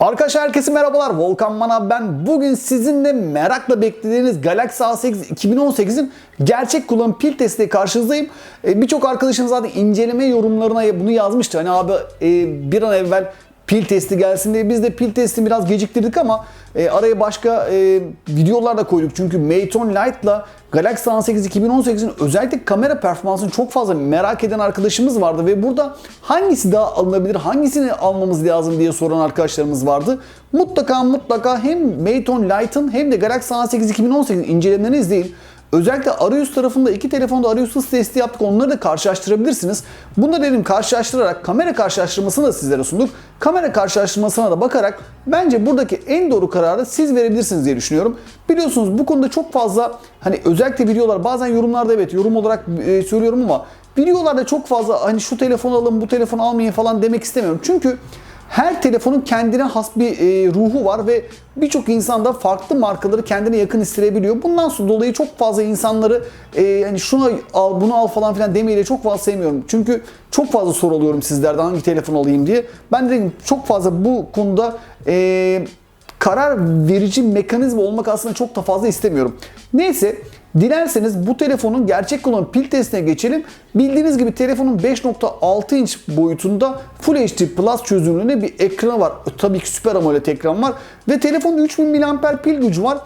Arkadaşlar herkese merhabalar. Volkan Manav ben. Bugün sizinle merakla beklediğiniz Galaxy A8 2018'in gerçek kullanım pil testiyle karşınızdayım. Ee, Birçok arkadaşım zaten inceleme yorumlarına bunu yazmıştı. Hani abi e, bir an evvel pil testi gelsin diye biz de pil testini biraz geciktirdik ama e, araya başka e, videolar da koyduk. Çünkü Mate 10 Lite'la Galaxy A8 2018'in özellikle kamera performansını çok fazla merak eden arkadaşımız vardı ve burada hangisi daha alınabilir, hangisini almamız lazım diye soran arkadaşlarımız vardı. Mutlaka mutlaka hem Mate 10 Lite'ın hem de Galaxy A8 2018'in incelemelerini izleyin. Özellikle arayüz tarafında iki telefonda arayüz hız testi yaptık. Onları da karşılaştırabilirsiniz. Bunları dedim karşılaştırarak kamera karşılaştırmasını da sizlere sunduk. Kamera karşılaştırmasına da bakarak bence buradaki en doğru kararı siz verebilirsiniz diye düşünüyorum. Biliyorsunuz bu konuda çok fazla hani özellikle videolar bazen yorumlarda evet yorum olarak e, söylüyorum ama videolarda çok fazla hani şu telefonu alın bu telefonu almayın falan demek istemiyorum. Çünkü her telefonun kendine has bir e, ruhu var ve birçok insan da farklı markaları kendine yakın hissedebiliyor. Bundan dolayı çok fazla insanları e, hani şunu al bunu al falan filan demeyi de çok fazla sevmiyorum. Çünkü çok fazla soru alıyorum sizlerden hangi telefon alayım diye. Ben de çok fazla bu konuda e, karar verici mekanizma olmak aslında çok da fazla istemiyorum. Neyse Dilerseniz bu telefonun gerçek kullanım pil testine geçelim. Bildiğiniz gibi telefonun 5.6 inç boyutunda Full HD Plus çözünürlüğünde bir ekranı var. Tabii ki Super AMOLED ekran var. Ve telefonda 3000 mAh pil gücü var.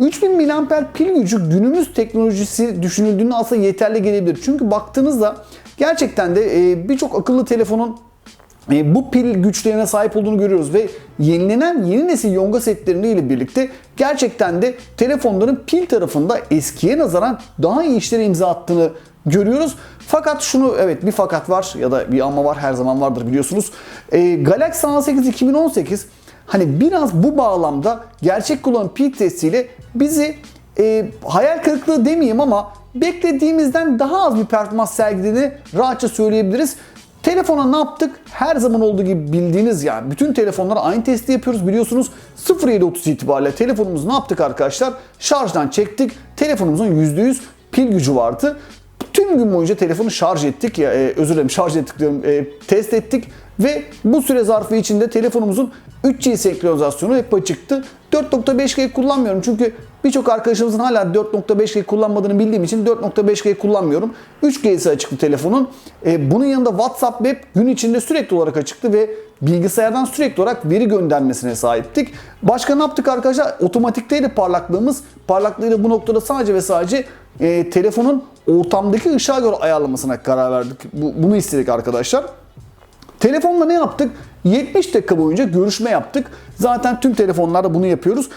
3000 mAh pil gücü günümüz teknolojisi düşünüldüğünde aslında yeterli gelebilir. Çünkü baktığınızda gerçekten de e, birçok akıllı telefonun e, bu pil güçlerine sahip olduğunu görüyoruz ve yenilenen yeni nesil Yonga setleriyle birlikte gerçekten de telefonların pil tarafında eskiye nazaran daha iyi işlere imza attığını görüyoruz. Fakat şunu evet bir fakat var ya da bir ama var her zaman vardır biliyorsunuz. E, Galaxy A8 2018 hani biraz bu bağlamda gerçek kullanım pil testiyle bizi e, hayal kırıklığı demeyeyim ama beklediğimizden daha az bir performans sergilediğini rahatça söyleyebiliriz. Telefona ne yaptık? Her zaman olduğu gibi bildiğiniz yani bütün telefonlara aynı testi yapıyoruz biliyorsunuz. 0730 itibariyle telefonumuzu ne yaptık arkadaşlar? Şarjdan çektik. Telefonumuzun %100 pil gücü vardı. Tüm gün boyunca telefonu şarj ettik ya e, özür dilerim şarj ettik diyorum e, test ettik ve bu süre zarfı içinde telefonumuzun 3G senkronizasyonu hep açıktı. 4.5G kullanmıyorum çünkü birçok arkadaşımızın hala 4.5G kullanmadığını bildiğim için 4.5G kullanmıyorum. 3G'si açıktı telefonun. E, bunun yanında WhatsApp Web gün içinde sürekli olarak açıktı ve bilgisayardan sürekli olarak veri göndermesine sahiptik. Başka ne yaptık arkadaşlar? Otomatikteydi parlaklığımız. Parlaklığı da bu noktada sadece ve sadece e, telefonun ortamdaki ışığa göre ayarlamasına karar verdik. Bu, bunu istedik arkadaşlar. Telefonla ne yaptık? 70 dakika boyunca görüşme yaptık. Zaten tüm telefonlarda bunu yapıyoruz.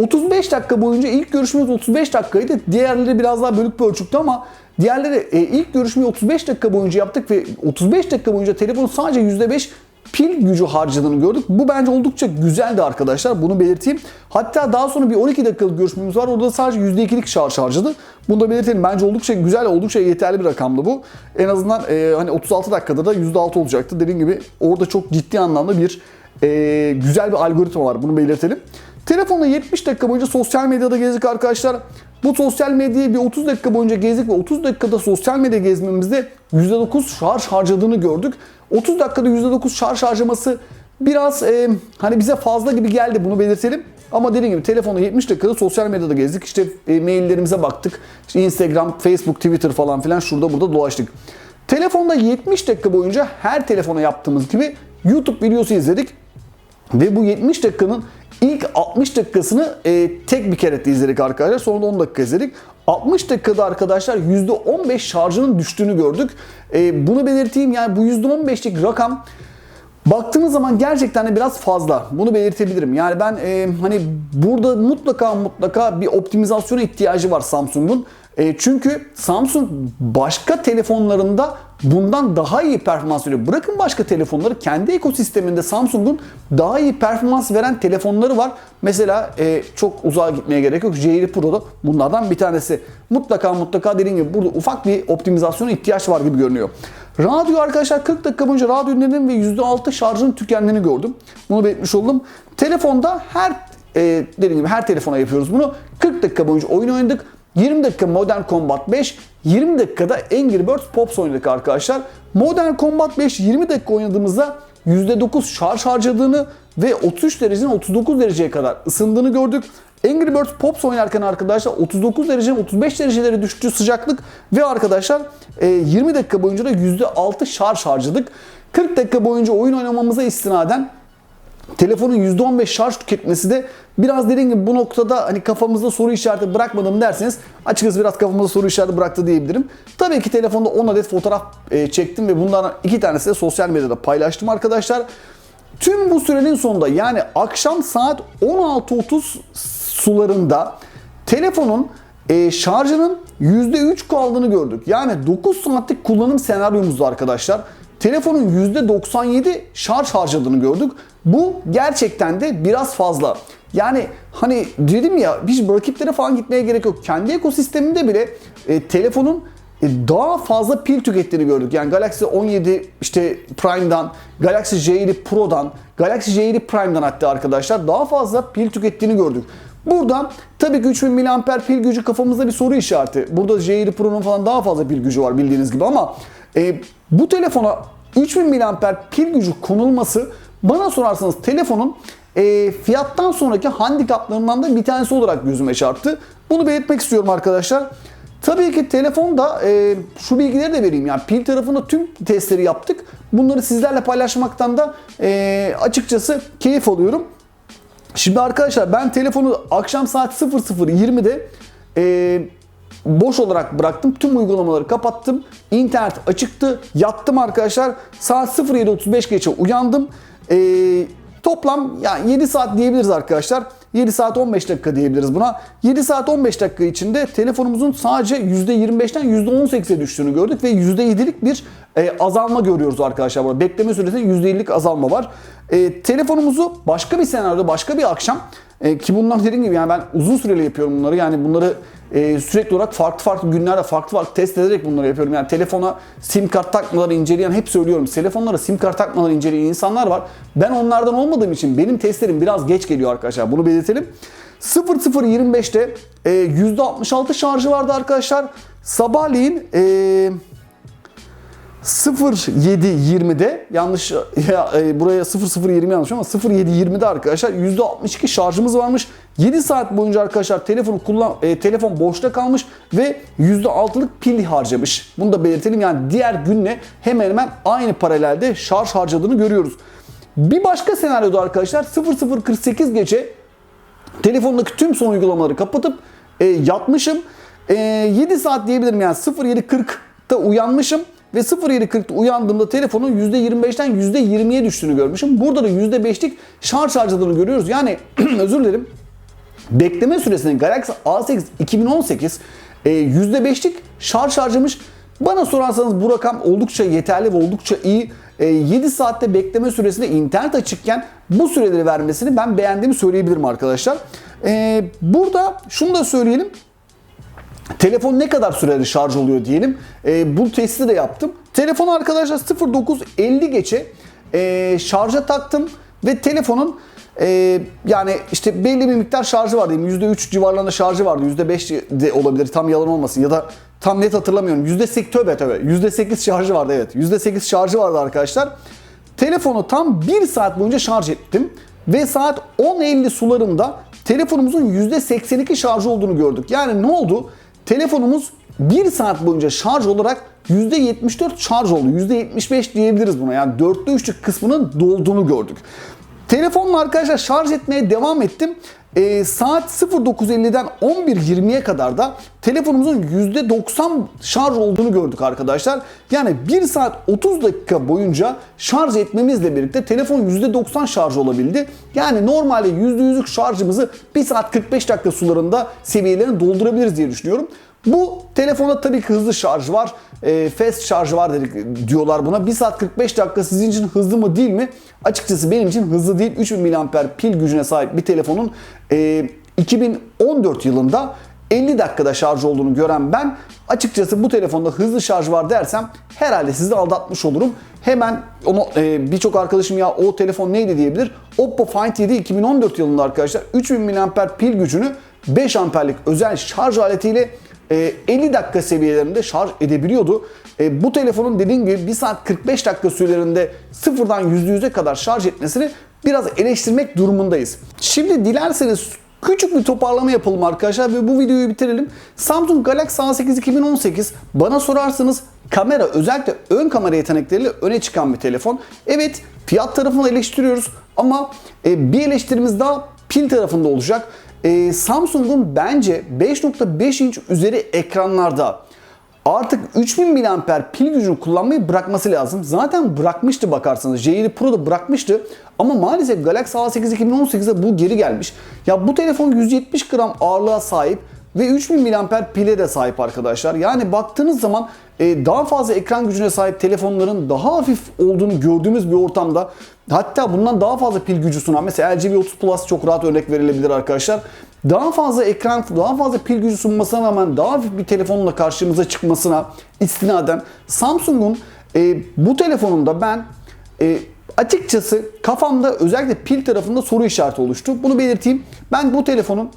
35 dakika boyunca ilk görüşmemiz 35 dakikaydı. Diğerleri biraz daha bölük pörçüktü ama diğerleri e, ilk görüşmeyi 35 dakika boyunca yaptık ve 35 dakika boyunca telefonun sadece %5 pil gücü harcadığını gördük. Bu bence oldukça güzeldi arkadaşlar. Bunu belirteyim. Hatta daha sonra bir 12 dakikalık görüşmemiz var. Orada sadece %2'lik şarj harcadı. Bunu da belirtelim. Bence oldukça güzel, oldukça yeterli bir rakamdı bu. En azından e, hani 36 dakikada da %6 olacaktı. Dediğim gibi orada çok ciddi anlamda bir e, güzel bir algoritma var. Bunu belirtelim. Telefonla 70 dakika boyunca sosyal medyada gezdik arkadaşlar. Bu sosyal medyayı bir 30 dakika boyunca gezdik ve 30 dakikada sosyal medya gezmemizde %9 şarj harcadığını gördük. 30 dakikada %9 şarj harcaması biraz e, hani bize fazla gibi geldi bunu belirtelim. Ama dediğim gibi telefonla 70 dakikada sosyal medyada gezdik. İşte e, maillerimize baktık. İşte Instagram, Facebook, Twitter falan filan şurada burada dolaştık. Telefonda 70 dakika boyunca her telefona yaptığımız gibi YouTube videosu izledik. Ve bu 70 dakikanın ilk 60 dakikasını e, tek bir kere izledik arkadaşlar. Sonra da 10 dakika izledik. 60 dakikada arkadaşlar %15 şarjının düştüğünü gördük. E, bunu belirteyim yani bu %15'lik rakam Baktığınız zaman gerçekten de biraz fazla. Bunu belirtebilirim. Yani ben e, hani burada mutlaka mutlaka bir optimizasyona ihtiyacı var Samsung'un. E, çünkü Samsung başka telefonlarında bundan daha iyi performans veriyor. Bırakın başka telefonları kendi ekosisteminde Samsung'un daha iyi performans veren telefonları var. Mesela e, çok uzağa gitmeye gerek yok. J7 Pro'da bunlardan bir tanesi. Mutlaka mutlaka dediğim gibi burada ufak bir optimizasyona ihtiyaç var gibi görünüyor. Radyo arkadaşlar 40 dakika boyunca radyo dinledim ve %6 şarjın tükendiğini gördüm. Bunu belirtmiş oldum. Telefonda her e, dediğim gibi her telefona yapıyoruz bunu. 40 dakika boyunca oyun oynadık. 20 dakika Modern Combat 5, 20 dakikada Angry Birds Pops oynadık arkadaşlar. Modern Combat 5 20 dakika oynadığımızda %9 şarj harcadığını ve 33 dereceden 39 dereceye kadar ısındığını gördük. Angry Birds Pops oynarken arkadaşlar 39 dereceden 35 derecelere düştü sıcaklık ve arkadaşlar e, 20 dakika boyunca da %6 şarj harcadık. 40 dakika boyunca oyun oynamamıza istinaden Telefonun %15 şarj tüketmesi de biraz dediğim gibi bu noktada hani kafamızda soru işareti bırakmadım derseniz açıkçası biraz kafamızda soru işareti bıraktı diyebilirim. Tabii ki telefonda 10 adet fotoğraf e, çektim ve bunlardan iki tanesi de sosyal medyada paylaştım arkadaşlar. Tüm bu sürenin sonunda yani akşam saat 16.30 sularında telefonun e, şarjının %3 kaldığını gördük. Yani 9 saatlik kullanım senaryomuzda arkadaşlar telefonun %97 şarj harcadığını gördük. Bu gerçekten de biraz fazla. Yani hani dedim ya hiç rakiplere falan gitmeye gerek yok. Kendi ekosisteminde bile e, telefonun e, daha fazla pil tükettiğini gördük. Yani Galaxy 17 işte Prime'dan, Galaxy J7 Pro'dan, Galaxy J7 Prime'dan hatta arkadaşlar daha fazla pil tükettiğini gördük. Burada tabii ki 3000 mAh pil gücü kafamızda bir soru işareti. Burada J7 Pro'nun falan daha fazla pil gücü var bildiğiniz gibi ama e, bu telefona 3000 mAh pil gücü konulması bana sorarsanız telefonun e, fiyattan sonraki handikaplarından da bir tanesi olarak gözüme çarptı. Bunu belirtmek istiyorum arkadaşlar. Tabii ki telefonda e, şu bilgileri de vereyim. Yani pil tarafında tüm testleri yaptık. Bunları sizlerle paylaşmaktan da e, açıkçası keyif alıyorum. Şimdi arkadaşlar ben telefonu akşam saat 00.20'de e, boş olarak bıraktım. Tüm uygulamaları kapattım. İnternet açıktı. Yattım arkadaşlar. Saat 07.35 geçe uyandım. E, toplam yani 7 saat diyebiliriz arkadaşlar. 7 saat 15 dakika diyebiliriz buna. 7 saat 15 dakika içinde telefonumuzun sadece %25'ten %18'e düştüğünü gördük ve %7'lik bir e, azalma görüyoruz arkadaşlar. Burada bekleme süresinde %7'lik azalma var. E, telefonumuzu başka bir senaryoda, başka bir akşam e, ki bunlar dediğim gibi yani ben uzun süreli yapıyorum bunları. Yani bunları e, sürekli olarak farklı farklı günlerde farklı farklı test ederek bunları yapıyorum. Yani telefona sim kart takmaları inceleyen hep söylüyorum. Telefonlara sim kart takmaları inceleyen insanlar var. Ben onlardan olmadığım için benim testlerim biraz geç geliyor arkadaşlar. Bunu belirtelim. 0025'te e, %66 şarjı vardı arkadaşlar. Sabahleyin e, 07.20'de yanlış ya, e, buraya 0020 yanlış ama 07.20'de arkadaşlar %62 şarjımız varmış. 7 saat boyunca arkadaşlar telefonu kullan e, telefon boşta kalmış ve %6'lık pil harcamış. Bunu da belirtelim yani diğer günle hemen hemen aynı paralelde şarj harcadığını görüyoruz. Bir başka senaryoda arkadaşlar 0048 gece telefondaki tüm son uygulamaları kapatıp e, yatmışım. E, 7 saat diyebilirim yani 07.40'da uyanmışım ve 07.40'da uyandığımda telefonun %25'ten %20'ye düştüğünü görmüşüm. Burada da %5'lik şarj harcadığını görüyoruz. Yani özür dilerim. Bekleme süresinde Galaxy A8 2018 e, %5'lik şarj harcamış. Bana sorarsanız bu rakam oldukça yeterli ve oldukça iyi. E, 7 saatte bekleme süresinde internet açıkken bu süreleri vermesini ben beğendiğimi söyleyebilirim arkadaşlar. E, burada şunu da söyleyelim. Telefon ne kadar süreli şarj oluyor diyelim. E, bu testi de yaptım. Telefonu arkadaşlar 09.50 geçe e, şarja taktım ve telefonun e, yani işte belli bir miktar şarjı var diyeyim. %3 civarlarında şarjı vardı. %5 de olabilir tam yalan olmasın ya da tam net hatırlamıyorum. %8 tövbe tövbe. %8 şarjı vardı evet. %8 şarjı vardı arkadaşlar. Telefonu tam 1 saat boyunca şarj ettim ve saat 10.50 sularında telefonumuzun %82 şarj olduğunu gördük. Yani ne oldu? Telefonumuz 1 saat boyunca şarj olarak %74 şarj oldu. %75 diyebiliriz buna. Yani 4'te 3'lük kısmının dolduğunu gördük. Telefonla arkadaşlar şarj etmeye devam ettim. E, saat 09.50'den 11.20'ye kadar da telefonumuzun %90 şarj olduğunu gördük arkadaşlar. Yani 1 saat 30 dakika boyunca şarj etmemizle birlikte telefon %90 şarj olabildi. Yani normalde %100'lük şarjımızı 1 saat 45 dakika sularında seviyelerini doldurabiliriz diye düşünüyorum. Bu telefonda tabii ki hızlı şarj var. E, fast şarj var dedik diyorlar buna. 1 saat 45 dakika sizin için hızlı mı değil mi? Açıkçası benim için hızlı değil. 3000 mAh pil gücüne sahip bir telefonun e, 2014 yılında 50 dakikada şarj olduğunu gören ben açıkçası bu telefonda hızlı şarj var dersem herhalde sizi aldatmış olurum. Hemen onu e, birçok arkadaşım ya o telefon neydi diyebilir. Oppo Find 7 2014 yılında arkadaşlar 3000 mAh pil gücünü 5 amperlik özel şarj aletiyle e, 50 dakika seviyelerinde şarj edebiliyordu. E, bu telefonun dediğim gibi 1 saat 45 dakika sürelerinde sıfırdan %100'e kadar şarj etmesini biraz eleştirmek durumundayız. Şimdi dilerseniz küçük bir toparlama yapalım arkadaşlar ve bu videoyu bitirelim. Samsung Galaxy A8 2018 bana sorarsanız kamera özellikle ön kamera yetenekleriyle öne çıkan bir telefon. Evet fiyat tarafını eleştiriyoruz ama e, bir eleştirimiz daha pil tarafında olacak. E, Samsung'un bence 5.5 inç üzeri ekranlarda artık 3000 mAh pil gücünü kullanmayı bırakması lazım. Zaten bırakmıştı bakarsanız. J7 Pro da bırakmıştı. Ama maalesef Galaxy A8 2018'de bu geri gelmiş. Ya bu telefon 170 gram ağırlığa sahip ve 3000 mAh pile de sahip arkadaşlar. Yani baktığınız zaman e, daha fazla ekran gücüne sahip telefonların daha hafif olduğunu gördüğümüz bir ortamda hatta bundan daha fazla pil gücü sunan mesela LG V30 Plus çok rahat örnek verilebilir arkadaşlar. Daha fazla ekran, daha fazla pil gücü sunmasına rağmen daha hafif bir telefonla karşımıza çıkmasına istinaden Samsung'un e, bu telefonunda ben e, açıkçası kafamda özellikle pil tarafında soru işareti oluştu. Bunu belirteyim. Ben bu telefonun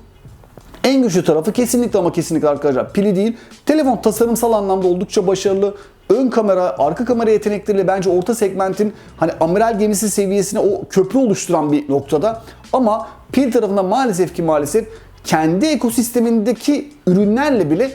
en güçlü tarafı kesinlikle ama kesinlikle arkadaşlar pili değil. Telefon tasarımsal anlamda oldukça başarılı. Ön kamera, arka kamera yetenekleriyle bence orta segmentin hani amiral gemisi seviyesine o köprü oluşturan bir noktada. Ama pil tarafında maalesef ki maalesef kendi ekosistemindeki ürünlerle bile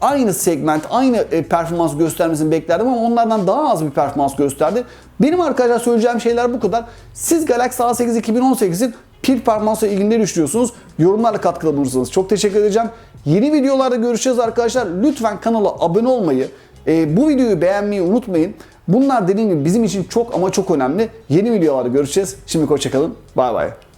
aynı segment, aynı e, performans göstermesini beklerdim ama onlardan daha az bir performans gösterdi. Benim arkadaşlar söyleyeceğim şeyler bu kadar. Siz Galaxy A8 2018'in pil performansı ilgili ne düşünüyorsunuz? Yorumlarla katkıda bulursanız çok teşekkür edeceğim. Yeni videolarda görüşeceğiz arkadaşlar. Lütfen kanala abone olmayı, e, bu videoyu beğenmeyi unutmayın. Bunlar dediğim gibi bizim için çok ama çok önemli. Yeni videolarda görüşeceğiz. Şimdi hoşçakalın. Bay bay.